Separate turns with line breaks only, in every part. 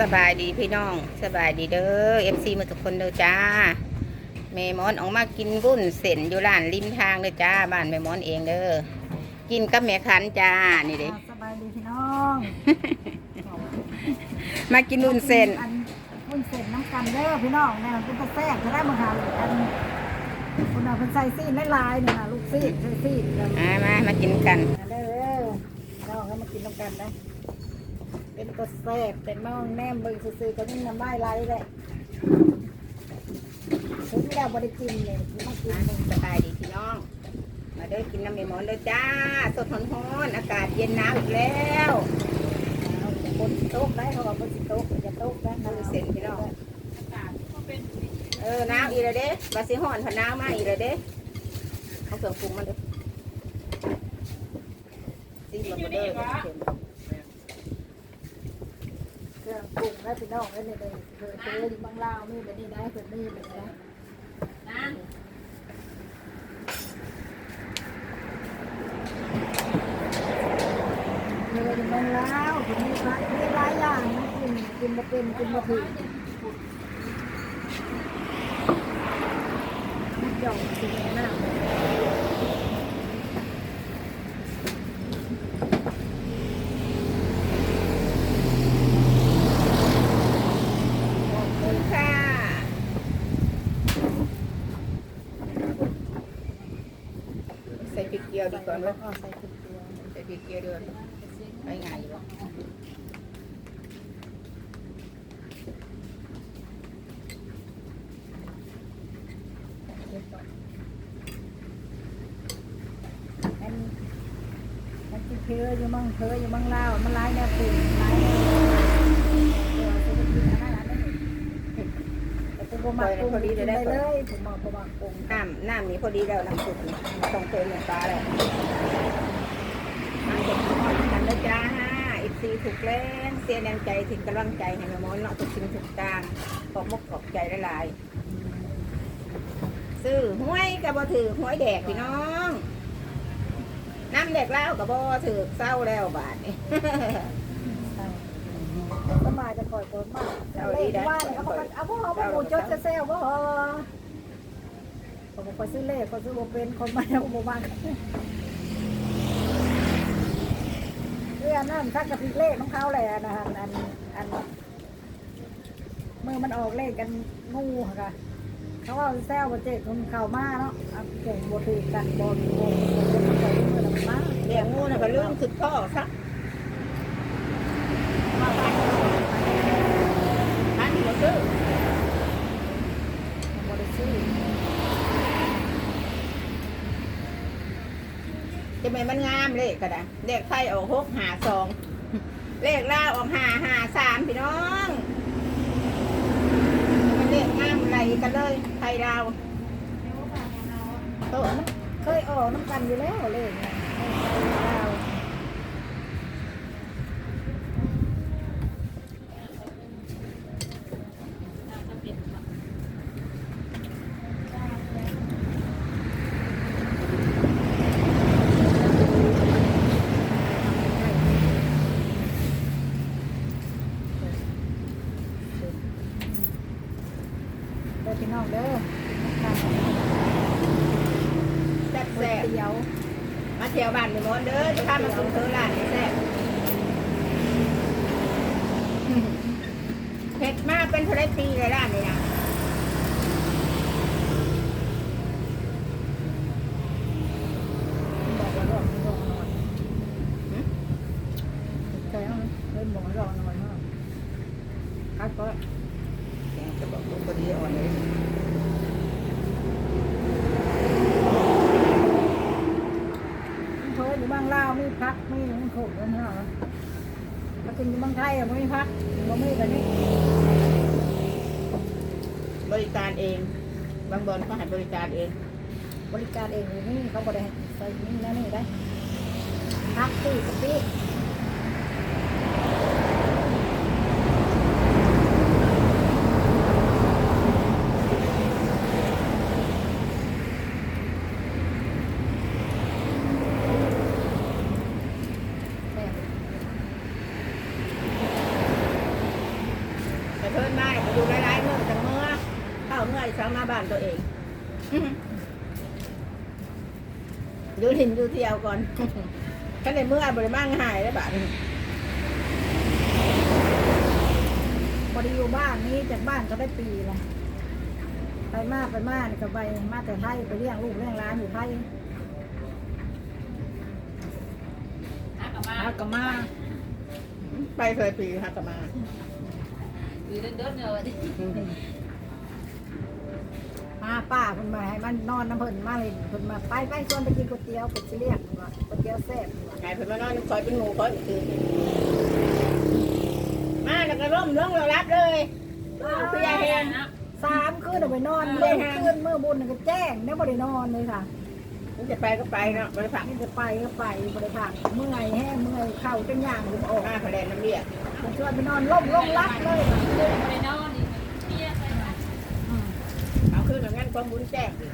สบายดีพี่น้องสบายดีเด้อเอฟซีมาทุกคนเด้อจ้าแม่หมอนออกมากินวุ้นเส้นอยู่ร้านริมทางเด้อจ้าบ้านแม่หมอนเองเด้อกินกับแม่คันจ้านี่เด้
สบายดีพี่น้อง
มากินวุ้นเส้น
อันวุ้นเส้นน้ำกันเด้อพี่น้องเนี่ยมันเป็นตะแซ่บจะได้มาหาอันคุณเอาเป็นใส่ซีนลายๆเนี่ยนะลูกซีนใส่ซีนเด้อ
มามามากินกัน
เด้อน้องก็มากินน้ำกันนะ เป็นตะแซ่บเป็นมองแนมเบิ่งซื่อๆก็นี่น้ำลายไหลแหละถึงแล้วบ่ได้กินเลยมากิน
มา
หนึ่ง
สบายดีพี่น้อง มาเด้อกินน้ำแม่หมอนเด้อจ้า สดร้อนๆอากาศเย็นหนาวอีกแล้ว
เอาคนสิโต๊ะได้เขาบอกคนสิโต๊ะจะโต๊ะได้นะ
วุ้นเส้นพี่น้องเออหนาวอีกแล้วเด้บาสิฮ้อนพะหนาวมาอีกแล้วเด้เอาเครื่องปรุงมาเด้อซีมาบ่เด้อเด้อ
เครื่อ งปรุงแล้วพี่น้องแล้วเนี่ยเลยเคยเคยอยู่บางลาวมีแบบนี้ได้เพิ่นมีแบบนี้นะเอออยู่บางลาวถึงมีหลายมีหลายอย่างนะกินกินมาเป็นกินมาถึงมันจ่องสิหน้า
ขอบคุณค่ะใส่พริกเกี ยวดีกว่าไหม
ก็ใส่เกลือ
ใส่พริกเกียวด้วยไปง่ายอยู่
มันเพออยู่มั่งเพออยู่มั่งเล่ามันหลายแนวปรุงหลายแนวเออจะไปกินอันนั้นอันนี้ แต่ผมบ่มักปรุงกินได้เลยผมมาบ่มักปรุง
น้ำน้ำนี้พอดีแล้วน้ำซุปนี่ต้องเติมน้ำปลาแล้วมาเก็บหอดกันนะจ้าอีซีถูกแรงเสียแรงใจถึงกำลังใจให้แม่หมอนเนาะทุกสิ่งทุกอย่างขอบมกขอบใจหลายๆซื้อห้วยกับบ่ถือห้วยแดกพี่น้องน้ำแดกเหล้ากับบ่ถือเศร้าแล้วบาทนี่
สมัยจะคอยคนมากเอาเลข ว่านเขาบอกเอาพวกเราพวกหมูจดจะแซวว่าผมคอยซื้อเลขคอยซื้อโบเป็นคนมาแล้วโบมาเรื่องนั่นถ้ากระติกเลขของเขาแหละนะฮะอันอันมือมันออกเลขกันงูค่ะเขาว่าแซวบนเจ็ดคนเข่ามาเนาะเก่งบถือกันบนบนบนใส่มือลำมา
เลี้ยงงูน่ะก็เรื่องคือพ่อซะมาพันพันบ่ซื้อ
บริสุทธิ์
จะไม่มันงามเลขก็ได้เลขไทยออกหกหาสองเลขล่าออกหาหาสามพี่น้องมันเลขงามไรกันเลยไทยดาวโตะน
เคยออกน้ำกันอยู่แล้วเลขเนี่ย เด้อพี่น้องเด้อ
แซ่บ
ก๋วย
แซ่บ
เตี๋ยว
มาเที่ยวบ้านมีมอนเด้อจะพามากินเธอร้านนี้แซ่บเผ็ดมากเป็นทะเลปีเลยร้านนี้นะ
บอกว่ารอรอหน่อยใช่ไหมเฮ้ยบอกว่ารอหน่อยมากครับก็
แกงจะบอกลูกพอดีอ่อนเลย
เพิ่นอยู่บางลาวมี พักมีมันโขกแล้วเนาะมากินอยู่บางไทยอะไม่มีพักบ่มีแบบนี้
บริการเอง บางบอนก็ให้บริการเอง
บริการเองเลยนี่เขาบริใส่นี่นะนี่ได้พักตีสปี
เพิ่นมาไปดูหลายๆเมื่อจังเมื่อเข้าเมื่อสังมาบ้านตัวเองอื้อหือดูหินดูเที่ยวก่อนถ้าในเมื่อบริมาง่ายแล้วบาน
พอดีอยู่บ้านนี้จากบ้านก็ได้ปีละไปมาไปมานี่ก็ไปมาแต่ไทยไปเลี้ยงลูกเลี้ยงร้านอยู่ไทยอากมา
ไปเคยปีฮักกะมา
อยู่เดินๆเลยดิ
มาป้าเพิ่นมาให้มันนอนน้ำเพิ่นมาเลยเพิ่นมาไปไปชวนไปกินก๋วยเตี๋ยวเป็ดสิเลี้ยงเพิ่นว่าก๋วยเตี๋ยวแซ่บ
ไงเพิ่นมานอนคอยเป็นหมูคอยคืนมาแล้วก็ร่มลงเรารับเลยเพียแหง
สามคืนเอาไปนอนเมื่อคืนเมื่อบุญน่ะก็แจ้งเนี่ยบ่ได้นอนเลยค่ะ
มันจะไปก็ไปเนาะบริษัท
จะไปก็ไปบ่ได้พักเมื่อยแห้งเมื่อยเข่าจนย่างบ่ออก
มาคะแนนน้ำเรียก
ผม ชวนไปนอนล่มล่มรักเลย
ไปนอนดิเมียใส่มา
อืม
เอาขึ้นแบบนั้นความบุญแจ้งดิ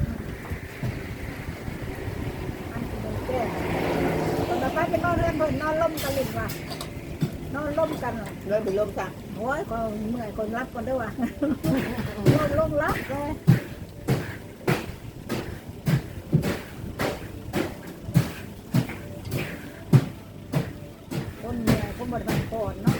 มันสิเป็นแจ้งตอนไปไปนอนเรือนเพิ่นนอนล่มกันเลยว่ะนอนล่มกันว่ะ
เลยไปลมสั่ง
โอ้ยก็เมื่อยคนรับกันด้วยว่ะนอนล่มรับเลยคนเมื่อยคนบ่ได้พักผ่อนเนาะ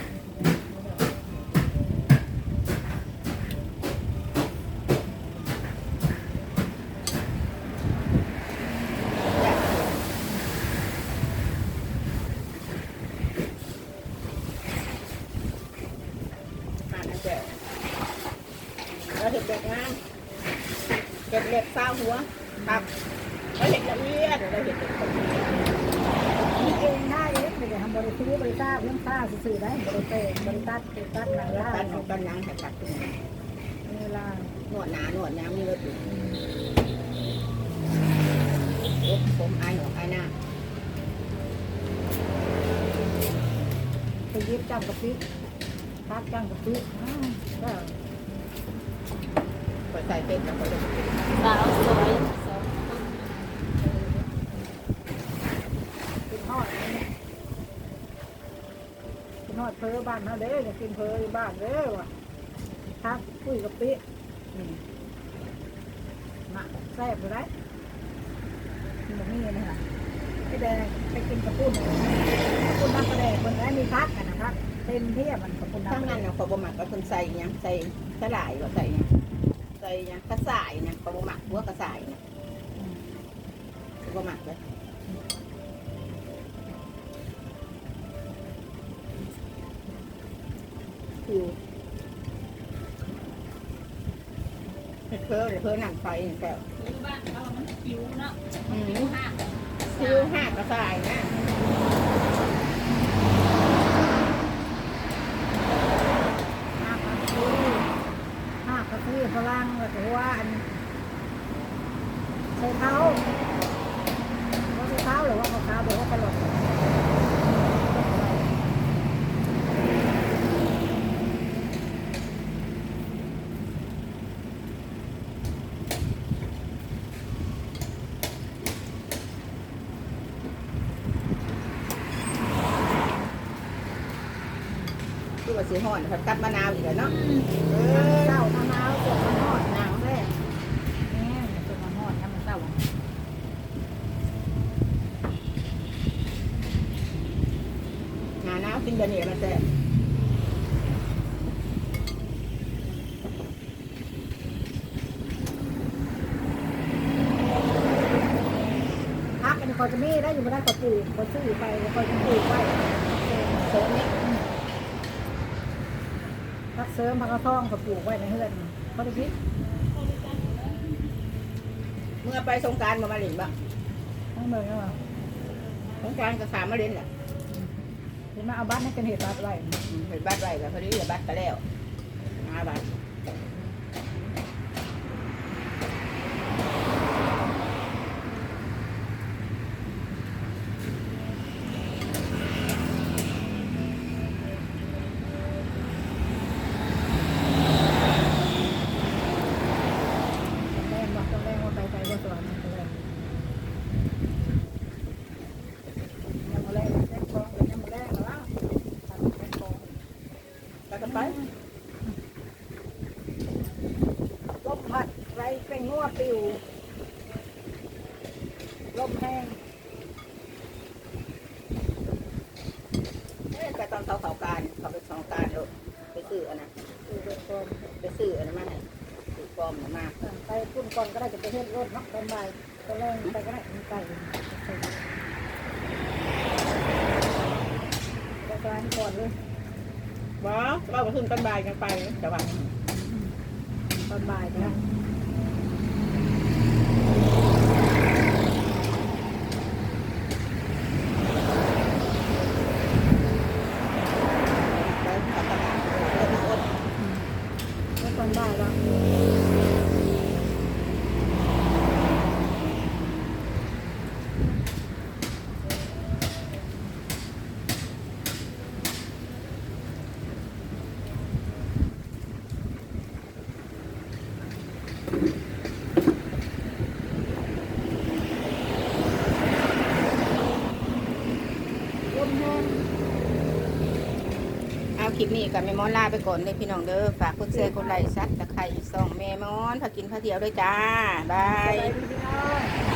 เจ้เราเห็นเด็กงานเก็บเล็บเศร้าหัวครับเราเห็นละเอียดเราเห็นเด็กคน
นี่เองได้เล็กเลยทำบริษัทบริษัทเรื่องข้าวสื่อได้บริเตบริษัทบริษัทหนังล่า
ตัดของกันยังแต่ตัดขึ้นมา
เวลา
หนวดหนาหนวดยาวมีรถอยู่ผมอายหนออายหน้า
ไปยิบจังกะปิ ทักจังกระปิอ้าวก็
พอใส่เป็นแล้วก็จะเป็น
สาวสวยสอง
กินทอดกินทอดเพอบ้านเขาเด้ออย่ากินเพออยู่บ้านเด้อว่ะทักคุยกะปิอืมมาแซ่บอยู่ได้กินแบบนี้นะฮะไปแดงไปกินกระปุ้นกระปุ้นน้ำกระแดงคนนั้นมีพักกันนะครับ เต็มเทียบมันกระปุ้นน้ำ
ทั้ง
กระแด
นั้น
ง
เนาะเขาบ่หมักก็คนใส่หยังใส่สลายว่าใส่หยังใส่หยังกระสายหยังเขาบ่หมักหัวกระสายเนี่ยเขาบ่หมักเลยคือเฮ็ดเพิ่มเพิ่มหนังไฟนี่แก้ว
อยู่บ้านเขามันผิวเนาะ
อืม
ผิวห่าง
คือห้ากระสายนะ
ห้าพันซื้อห้าพันซื้อพลังก็ถือว่าอันใช้เท้าว่าใช้เท้าหรือว่าเขาเท้าหรือว่ากระโหลก
คือว่าสีห่อนผัดกับมะนาวอีกแล้วเนาะเออ
เศร้ามะนาวสดมันหอดหนังแรกนี่สดมันหอดน้ำมันเศร้า
หาหนาวกินเดี๋ยวนี้มันแซ่บ
พักอันนี้เขาจะมีได้อยู่ไม่ได้ก็ปลูกก็ซื้อไปก็จะปลูกไว้
เสริมเนี่ย
พักเสริมพักกระท่องก็ปลูกไว้ในเฮือนเขาจะพิษ
เมื่อไปสงกรารมามาเล่นบ่
ทั้งเมืองก็
สงกรารก็สามมาเล่นแหละ
เห็นมาเอาบ้านให้เป็นเหตุบัตรไว้
อืมเห็นบัตรไว้แล้วพอดีเดี๋ยวบัตรก็แล้วหาบัตร กันไป
ลมพัดไรเป็นงัวปิวลมแห้ง
ไปตอนเสาเสาการเขาไปสองการเลยไปซื้ออันนะ
คือรถปลม
ไปซื้ออันนั้นมาให้ซื้อปลอมมา
ไปพุ่นก่อนก็ได้จะไปเฮ็ดรถเนาะตอนบ่ายตอนแรกไปก็ได้มีไปไปร้านก่อนเลย
บ่เราก็ขึ้นต้นบายกันไปแต่ว่า
ต้นบายไปนะ
แล้วเขาตลาดเอออด
แล้วตอนบ่ายเราลมแห้ง
เอา คลิปนี้กับแม่มอนลาไปก่อนเลยพี่น้องเด้อฝากกดแชร์กดไลค์ซัดตะไคร้ส่องแม่มอนพากินพาเที่ยวด้วยจ้าบาย